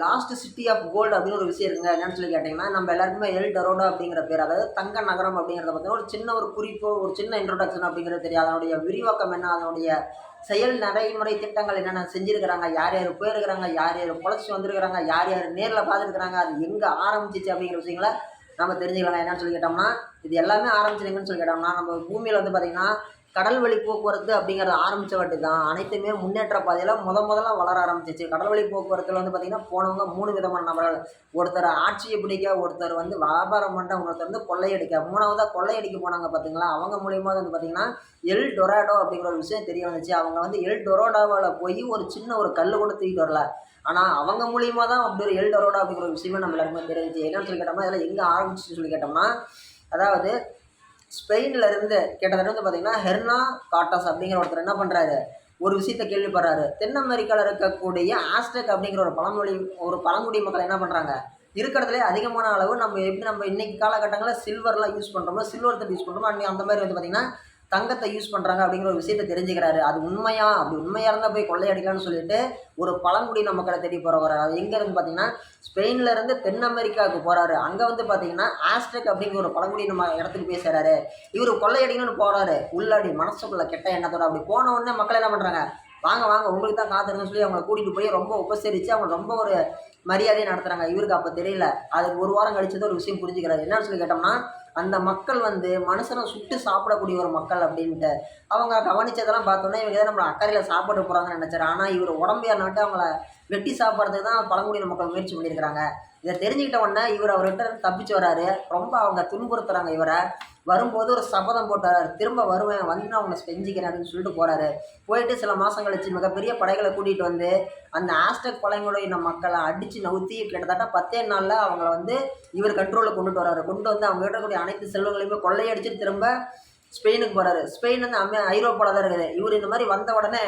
Last city of gold அப்படின்னு ஒரு விஷயம் இருக்குங்க. என்னன்னு சொல்லி கேட்டிங்கன்னா நம்ம எல்லாருக்குமே எல் டரோடா அப்படிங்கிற பேர். அதாவது தங்க நகரம் அப்படிங்கிறத பார்த்தீங்கன்னா ஒரு சின்ன ஒரு குறிப்பு ஒரு சின்ன இன்ட்ரோடக்ஷன் அப்படிங்கிறது தெரியும் அதனுடைய விரிவாக்கம் என்ன? அதனுடைய செயல் நடைமுறை திட்டங்கள் என்னென்ன செஞ்சுருக்கிறாங்க? யார் யார் போயிருக்கிறாங்க? யார் யார் பொழைச்சி வந்திருக்கிறாங்க? யார் யார் நேரில் பார்த்துருக்குறாங்க? அது எங்கே ஆரம்பிச்சிச்சு அப்படிங்கிற விஷயங்களை நம்ம தெரிஞ்சுக்கலாம் என்னன்னு சொல்லி கேட்டோம்னா இது எல்லாமே ஆரம்பிச்சிருங்கன்னு சொல்லி கேட்டோம்னா நம்ம பூமியில் வந்து பார்த்திங்கன்னா கடல் வழி போக்குவரத்து அப்படிங்கிறது ஆரம்பித்த வாட்டி தான் அனைத்துமே முன்னேற்ற பாதையில் முத முதல்ல வளர ஆரம்பிச்சிச்சு. கடல் வழி போக்குவரத்தில் வந்து பார்த்திங்கன்னா போனவங்க மூணு விதமான நபர்கள் ஒருத்தர் ஆட்சியை பிடிக்க ஒருத்தர் வந்து வியாபாரம் பண்ண ஒருத்தர் வந்து கொள்ளையடிக்க மூணாவதாக கொள்ளையடிக்க போனாங்க பார்த்தீங்களா அவங்க மூலியமாக வந்து பார்த்திங்கன்னா எல் டொராடோ அப்படிங்கிற ஒரு விஷயம் தெரிய வந்துச்சு. அவங்க வந்து எல் டொரோடாவில் போய் ஒரு சின்ன ஒரு கல் கூட தூக்கிட்டு வரல. ஆனால் அவங்க மூலியமாக தான் அப்படி ஒரு எல் டொரோடா அப்படிங்கிற ஒரு விஷயமே நம்ம எல்லாருமே தெரிஞ்சிச்சு. என்னன்னு சொல்லி கேட்டோம்னா இதெல்லாம் எங்கே ஆரம்பிச்சு சொல்லி கேட்டோம்னா அதாவது ஸ்பெயின்ல இருந்து கிட்டத்தட்ட வந்து பார்த்தீங்கன்னா ஹெர்னா காட்டாஸ் அப்படிங்கிற ஒருத்தர் என்ன பண்ணுறாரு ஒரு விஷயத்தை கேள்விப்படுறாரு. தென் அமெரிக்காவில் இருக்கக்கூடிய ஆஸ்டெக் அப்படிங்கிற ஒரு பழமொழி ஒரு பழங்குடி மக்கள் என்ன பண்ணுறாங்க இருக்கிறதுலே அதிகமான அளவு நம்ம எப்படி நம்ம இன்னைக்கு காலகட்டங்களில் சில்வர்லாம் யூஸ் பண்ணுறோமோ சில்வர் தட்டு யூஸ் பண்ணுறோமோ அன்னைக்கு அந்த மாதிரி வந்து பார்த்திங்கன்னா தங்கத்தை யூஸ் பண்ணுறாங்க அப்படிங்கிற ஒரு விஷயத்தை தெரிஞ்சுக்கிறாரு. அது உண்மையா? அப்படி உண்மையாக இருந்தால் போய் கொள்ளையடிக்கலாம்னு சொல்லிட்டு ஒரு பழங்குடியின மக்களை தேடி போகிறவர் அது எங்கே இருந்து பார்த்தீங்கன்னா ஸ்பெயினில் இருந்து தென் அமெரிக்காவுக்கு போகிறாரு அங்கே வந்து பார்த்தீங்கன்னா ஆஸ்டெக் அப்படிங்கிற ஒரு பழங்குடியின நம்ம இடத்துக்கு போய் சேராரு. இவர் கொள்ளையடிக்கணும்னு போகிறாரு உள்ளாடி மனசுக்குள்ள கெட்ட எண்ணத்தோட அப்படி போன உடனே மக்கள் என்ன பண்ணுறாங்க வாங்க வாங்க உங்களுக்கு தான் காத்திருக்குன்னு சொல்லி அவங்களை கூட்டிகிட்டு போய் ரொம்ப உபசரித்து அவங்க ரொம்ப ஒரு மரியாதையை நடத்துகிறாங்க இவருக்கு அப்போ தெரியல. அது ஒரு வாரம் கழிச்சது ஒரு விஷயம் புரிஞ்சுக்கிறாரு. என்னன்னு சொல்லி கேட்டோம்னா அந்த மக்கள் வந்து மனுஷனை சுட்டு சாப்பிடக்கூடிய ஒரு மக்கள் அப்படின்ட்டு. அவங்க கவனிச்சதெல்லாம் பார்த்தோன்னே இவங்க ஏதோ நம்மளை அக்கறையில் சாப்பிட போகிறாங்கன்னு நினச்சாரு. ஆனால் இவர் உடம்பையா நாட்டு அவங்கள வெட்டி சாப்பிட்றதுக்கு தான் பழங்குடியின மக்கள் முயற்சி பண்ணியிருக்கிறாங்க. இதை தெரிஞ்சுக்கிட்ட உடனே இவர் அவர்கிட்ட தப்பிச்சு வராரு ரொம்ப அவங்க துன்புறுத்துகிறாங்க இவரை. வரும்போது ஒரு சபதம் போட்டார். திரும்ப வருவேன் வந்து நான் உன்னை செஞ்சுக்கிறேன் அப்படின்னு சொல்லிட்டு போகிறாரு போயிட்டு சில மாதம் கழிச்சு மிகப்பெரிய படைகளை கூட்டிகிட்டு வந்து அந்த ஆஸ்டக் பழங்குடியின மக்களை அடித்து நவுத்தி கிட்டத்தட்ட பத்தே நாளில் அவங்கள வந்து இவர் கண்ட்ரோலில் கொண்டுட்டு வராரு. கொண்டு வந்து அவங்க இருக்கக்கூடிய அனைத்து செல்வங்களையுமே கொள்ளையடிச்சு திரும்ப ஸ்பெயினுக்கு போகிறாரு ஸ்பெயின் வந்து அமே ஐரோப்பாவில் தான் இருக்குது. இவர் இந்த மாதிரி வந்த உடனே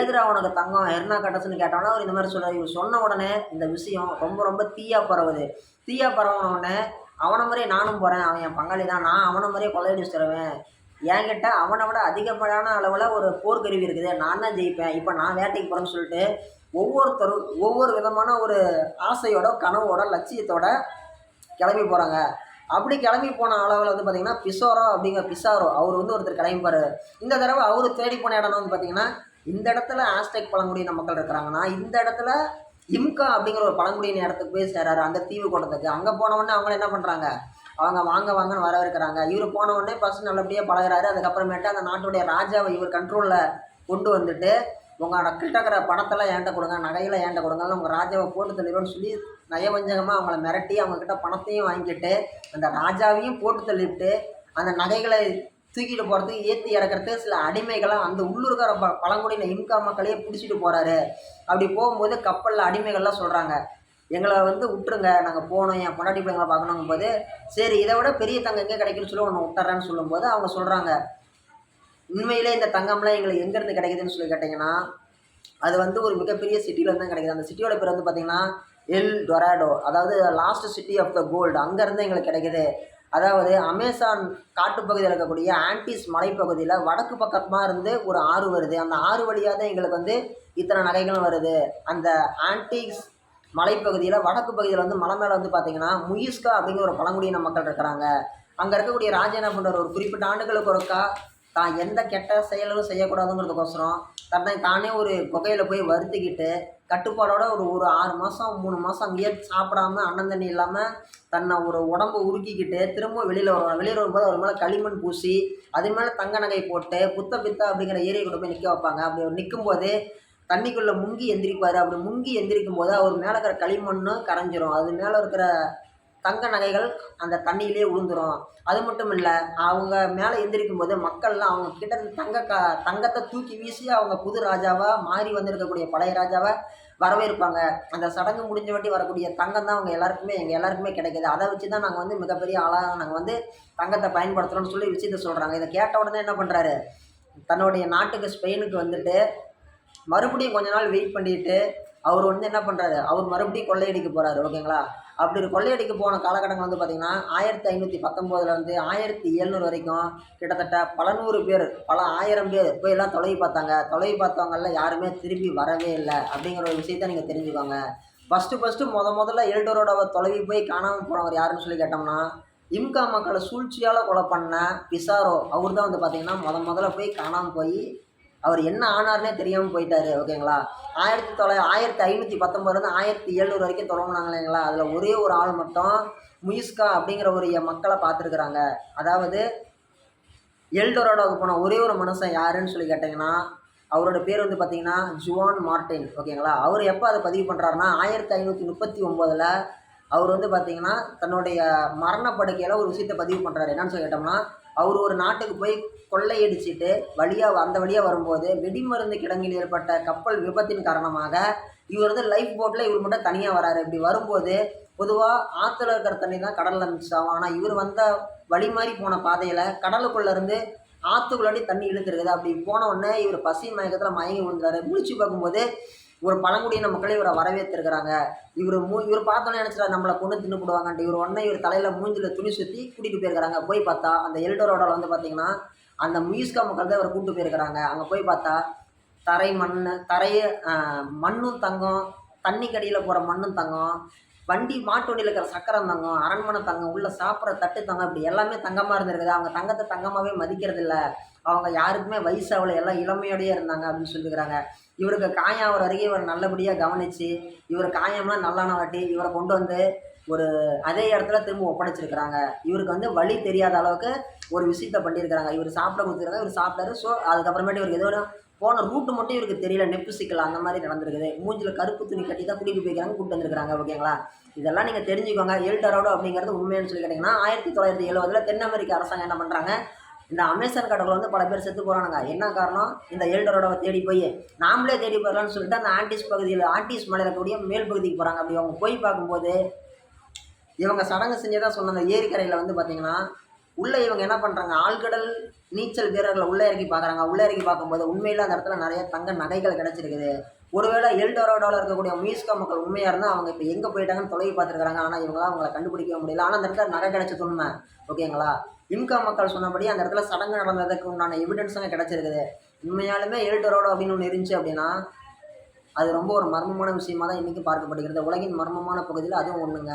ஏதுரா உனக்கு தங்கம் எர்னா கட்டசுன்னு கேட்டோன்னா அவர் இந்த மாதிரி சொல்கிறார் இவர் சொன்ன உடனே இந்த விஷயம் ரொம்ப ரொம்ப தீயா பரவுது. தீயா பரவன உடனே அவனை முறையே நானும் போகிறேன் அவன் என் பங்காளி தான். நான் அவனை முறையே கொள்ளையடிச்சுருவேன் என்கிட்ட அவனை விட அதிகப்படான அளவில் ஒரு போர்க்கருவி இருக்குது. நான் தான் ஜெயிப்பேன். இப்போ நான் வேட்டைக்கு போகிறேன்னு சொல்லிட்டு ஒவ்வொருத்தரும் ஒவ்வொரு விதமான ஒரு ஆசையோட கனவோட லட்சியத்தோட கிளம்பி போகிறாங்க அப்படி கிளம்பி போன அளவில் வந்து பார்த்தீங்கன்னா பிசோரோ அப்படிங்கிற பிசாரோ அவர் வந்து ஒருத்தர் கிளம்பிப்பார். இந்த தடவை அவர் தேடி போன இடம் வந்து பார்த்தீங்கன்னா இந்த இடத்துல ஆஸ்டெக் பழங்குடியின மக்கள் இருக்கிறாங்கன்னா இந்த இடத்துல இம்கா அப்படிங்கிற ஒரு பழங்குடியின இடத்துக்கு போய் சேராரு. அந்த தீவு கூட்டத்துக்கு. அங்கே போன அவங்க என்ன பண்ணுறாங்க அவங்க வாங்க வாங்கன்னு வரவேற்கிறாங்க. இவர் போனவுடனே ஃபஸ்ட் நல்லபடியாக பழகுறாரு. அதுக்கப்புறமேட்டு அந்த நாட்டுடைய ராஜாவை இவர் கண்ட்ரோலில் கொண்டு வந்துட்டு உங்களோட கிட்ட இருக்கிற பணத்தெல்லாம் ஏன்ட்ட கொடுங்க. நகையில் ஏன்ட்ட கொடுங்க. உங்கள் ராஜாவை போட்டு தள்ளிடுவோம்னு சொல்லி நயவஞ்சகமாக அவங்கள மிரட்டி அவங்கக்கிட்ட பணத்தையும் வாங்கிட்டு அந்த ராஜாவையும் போட்டு தள்ளிவிட்டு அந்த நகைகளை தூக்கிட்டு போகிறதுக்கு ஏற்றி இறக்கிறது சில அடிமைகளாக அந்த உள்ளூர்கார ப பழங்குடியின இம்கா மக்களையே பிடிச்சிட்டு போகிறாரு அப்படி போகும்போது கப்பலில் அடிமைகள்லாம் சொல்கிறாங்க எங்களை வந்து விட்டுருங்க நாங்கள் போகணும் என் பொண்டாட்டி பிள்ளைங்களை பார்க்கணுங்கும் போது சரி இதை விட பெரிய தங்கம் எங்கே கிடைக்குன்னு சொல்லி ஒன்று விட்டுறேன்னு சொல்லும்போது அவங்க சொல்கிறாங்க உண்மையிலே இந்த தங்கம்லாம் எங்களுக்கு எங்கேருந்து கிடைக்குதுன்னு சொல்லி கேட்டிங்கன்னா அது வந்து ஒரு மிகப்பெரிய சிட்டியில் தான் கிடைக்குது. அந்த சிட்டியோட பேர் வந்து பார்த்திங்கன்னா எல் டொராடோ அதாவது lost city of the gold அங்கேருந்து எங்களுக்கு கிடைக்குது. அதாவது அமேசான் காட்டுப்பகுதியில் இருக்கக்கூடிய ஆன்டிஸ் மலைப்பகுதியில் வடக்கு பக்கமாக இருந்து ஒரு ஆறு வருது. அந்த ஆறு வழியாக தான் எங்களுக்கு வந்து இத்தனை நகைகளும் வருது. அந்த ஆன்டிக்ஸ் மலைப்பகுதியில் வடக்கு பகுதியில் வந்து மலை மேலே வந்து பார்த்தீங்கன்னா முயிஸ்கா அப்படிங்கிற ஒரு பழங்குடியின மக்கள் இருக்கிறாங்க. அங்கே இருக்கக்கூடிய ராஜா என்ன பண்ணுற ஒரு குறிப்பிட்ட ஆண்டுகளுக்கு ஒருக்கா தான் எந்த கெட்ட செயலும் செய்யக்கூடாதுங்கிறதுக்கோசரம் தன்னை தானே ஒரு குகையில் போய் வருத்திக்கிட்டு கட்டுப்பாடோட ஒரு ஒரு ஆறு மாதம் மூணு மாதம் அங்கேயே சாப்பிடாம அண்ணன் தண்ணி இல்லாமல் தன்னை ஒரு உடம்பு உருக்கிக்கிட்டு திரும்ப வெளியில் வருவாங்க வெளியில் வரும்போது அவர் மேலே களிமண் பூசி அது மேலே தங்க நகை போட்டு புத்த பித்தா அப்படிங்கிற ஏரியை கொண்டு போய் நிற்க வைப்பாங்க. அப்படி அவர் நிற்கும்போது தண்ணிக்குள்ளே முங்கி எந்திரிப்பார். அப்படி முங்கி எந்திரிக்கும் போது அவர் மேலே இருக்கிற களிமண்ணும் கரைஞ்சிரும். அது மேலே இருக்கிற தங்க நகைகள் அந்த தண்ணியிலே விழுந்துரும் அது மட்டும் இல்லை அவங்க மேலே எந்திரிக்கும் போது மக்கள்லாம் அவங்க கிட்ட தங்க க தங்கத்தை தூக்கி வீசி அவங்க புது ராஜாவாக மாறி வந்திருக்கக்கூடிய பழைய ராஜாவை வரவேற்பாங்க. அந்த சடங்கு முடிஞ்ச வாட்டி வரக்கூடிய தங்கம் தான் அவங்க எல்லாருக்குமே எங்கள் எல்லாருக்குமே கிடைக்குது. அதை வச்சு தான் நாங்கள் வந்து மிகப்பெரிய ஆளாக நாங்கள் வந்து தங்கத்தை பயன்படுத்துகிறோம்னு சொல்லி விஷயத்த சொல்கிறாங்க இதை கேட்ட உடனே என்ன பண்ணுறாரு தன்னுடைய நாட்டுக்கு ஸ்பெயினுக்கு வந்துட்டு மறுபடியும் கொஞ்ச நாள் வெயிட் பண்ணிட்டு அவர் வந்து என்ன பண்ணுறாரு அவர் மறுபடியும் கொள்ளையடிக்க போகிறாரு ஓகேங்களா? அப்படி ஒரு கொள்ளையடிக்க போன காலகட்டங்கள் வந்து பார்த்திங்கன்னா ஆயிரத்தி ஐநூற்றி பத்தொம்போதுலேருந்து ஆயிரத்தி எழுநூறு வரைக்கும் கிட்டத்தட்ட பல நூறு பேர் பல ஆயிரம் பேர் போய் எல்லாம் தொலைவி பார்த்தாங்க. தொலைவி பார்த்தவங்கள யாருமே திரும்பி வரவே இல்லை அப்படிங்கிற ஒரு விஷயத்த நீங்கள் தெரிஞ்சுக்கோங்க. ஃபஸ்ட்டு ஃபஸ்ட்டு முத முதல்ல எல்டோரோடாவை தொலைவி போய் காணாமல் போனவர் யாருன்னு சொல்லி கேட்டோம்னா இம்கா மக்களை சூழ்ச்சியால் கொலை பண்ண பிசாரோ அவர் தான் வந்து பார்த்தீங்கன்னா முத முதல்ல போய் காணாமல் போய் அவர் என்ன ஆனார்னே தெரியாமல் போயிட்டாரு ஓகேங்களா? ஆயிரத்தி தொள்ளா ஆயிரத்தி ஐநூற்றி பத்தொம்பதுலேருந்து ஆயிரத்தி எழுநூறு வரைக்கும் தொடங்கினாங்க இல்லைங்களா? அதில் ஒரே ஒரு ஆள் மட்டும் முயிஸ்கா அப்படிங்கிற ஒரு மக்களை பார்த்துருக்குறாங்க. அதாவது எல்டோரோடாவுக்கு போன ஒரே ஒரு மனுஷன் யாருன்னு சொல்லி கேட்டிங்கன்னா அவரோட பேர் வந்து பார்த்தீங்கன்னா ஜுவான் மார்டின் ஓகேங்களா? அவர் எப்போ அதை பதிவு பண்ணுறாருன்னா ஆயிரத்தி ஐநூற்றி முப்பத்தி ஒம்போதில் அவர் வந்து பார்த்தீங்கன்னா தன்னுடைய மரணப்படுக்கையில் ஒரு விஷயத்தை பதிவு பண்ணுறாரு என்னன்னு சொல்லி கேட்டோம்னா அவர் ஒரு நாட்டுக்கு போய் கொள்ளையடிச்சிட்டு வழியாக அந்த வழியாக வரும்போது வெடிமருந்து கிடங்கில் ஏற்பட்ட கப்பல் விபத்தின் காரணமாக இவர் வந்து லைஃப் போட்டில் இவர் மட்டும் தனியாக வராரு. இப்படி வரும்போது பொதுவாக ஆற்றுல இருக்கிற தண்ணி தான் கடலில் மிக்ஸ் ஆகும் ஆனால் இவர் வந்த வழி மாதிரி போன பாதையில் கடலுக்குள்ளேருந்து ஆற்றுக்குள்ளாடி தண்ணி இழுத்துருக்குது. அப்படி போன உடனே இவர் பசி மயக்கத்தில் மயங்கி விழுந்துறாரு. முழிச்சு பார்க்கும்போது ஒரு பழங்குடியின மக்களே இவரை வரவேற்றிருக்கிறாங்க. இவர் மூ இவர் பார்த்தோன்னே நினச்சிட்டாரு நம்மளை கொண்டு தின்னு போடுவாங்கன்ட்டு. இவர் உடனே இவர் தலையில் மூஞ்சில் துணி சுற்றி கூட்டிகிட்டு போயிருக்கிறாங்க. போய் பார்த்தா அந்த எல்டரோட வந்து பார்த்தீங்கன்னா அந்த மியூஸ்கா மக்கள் தான் இவரை கூட்டு போயிருக்கிறாங்க. அங்கே போய் பார்த்தா தரை மண் தரைய மண்ணும் தங்கம் தண்ணி கடியில் போகிற மண்ணும் தங்கம் வண்டி மாட்டு வண்டியில் இருக்கிற சக்கரம் தங்கம் அரண்மனை தங்கம் உள்ளே சாப்பிட்ற தட்டு தங்கம் இப்படி எல்லாமே தங்கமாக இருந்திருக்குது. அவங்க தங்கத்தை தங்கமாகவே மதிக்கிறது இல்லை. அவங்க யாருக்குமே வயசாகல எல்லாம் இளமையோடயே இருந்தாங்க அப்படின்னு சொல்லியிருக்கிறாங்க. இவருக்கு காயம் ஆகிற வரைக்கும் இவர் நல்லபடியாக கவனித்து இவர் காயம்லாம் நல்லான வாட்டி இவரை கொண்டு வந்து ஒரு அதே இடத்துல திரும்ப ஒப்படைச்சிருக்கிறாங்க. இவருக்கு வந்து வழி தெரியாத அளவுக்கு ஒரு விஷயத்த பண்ணியிருக்கிறாங்க. இவர் சாப்பிட கொடுத்துருக்காங்க இவர் சாப்பிட்டாரு. ஸோ அதுக்கப்புறமேட்டு இவருக்கு ஏதோ போன ரூட்டு மட்டும் இவருக்கு தெரியல. நெப்பு சிக்கல் அந்த மாதிரி நடந்திருக்குது. மூஞ்சில் கருப்பு துணி கட்டி தான் கூட்டிகிட்டு போய்க்கிறாங்க கூப்பிட்டு வந்திருக்காங்க ஓகேங்களா? இதெல்லாம் நீங்கள் தெரிஞ்சுக்கோங்க. எல்டரோடு அப்படிங்கிறது உண்மையானு சொல்லி கேட்டிங்கன்னா ஆயிரத்தி தொள்ளாயிரத்தி எழுபதில் தென் அமெரிக்க அரசாங்கம் என்ன பண்ணுறாங்க இந்த அமேசான் கடவுள் வந்து பல பேர் செத்து போகிறானுங்க என்ன காரணம்? இந்த எல்டரோட தேடி போய் நாமளே தேடி போயிடலாம்னு சொல்லிட்டு அந்த ஆண்டிஸ் பகுதியில் ஆண்டிஸ் மலையில் இருக்கக்கூடிய மேல் பகுதிக்கு போகிறாங்க அப்படி அவங்க போய் பார்க்கும்போது இவங்க சடங்கு செஞ்சதாக சொன்ன அந்த ஏரிக்கரையில் வந்து பார்த்தீங்கன்னா உள்ளே இவங்க என்ன பண்ணுறாங்க ஆழ்கடல் நீச்சல் வீரர்களை உள்ளே இறக்கி பார்க்குறாங்க உள்ளே இறக்கி பார்க்கும்போது உண்மையில் அந்த இடத்துல நிறைய தங்க நகைகள் கிடச்சிருக்குது. ஒருவேளை எல்டோரோடோவில் இருக்கக்கூடிய மியூஸ்கா மக்கள் உண்மையாக இருந்தால் அவங்க இப்போ எங்கே போயிட்டாங்கன்னு தொலைவி பார்த்துருக்காங்க ஆனால் இவங்களாம் அவங்கள கண்டுபிடிக்க முடியல. ஆனால் அந்த இடத்துல நகை கிடைச்சது உண்மை. ஓகேங்களா இம்கா மக்கள் சொன்னபடி அந்த இடத்துல சடங்கு நடந்ததுக்கு உண்டான எவிடன்ஸுங்க கிடச்சிருக்குது. உண்மையாலுமே எல்டோரோடோ அப்படின்னு ஒன்று இருந்துச்சு அப்படின்னா அது ரொம்ப ஒரு மர்மமான விஷயமா தான் இன்றைக்கி பார்க்கப்படுகிறது. உலகின் மர்மமான பகுதியில் அதுவும் ஒன்றுங்க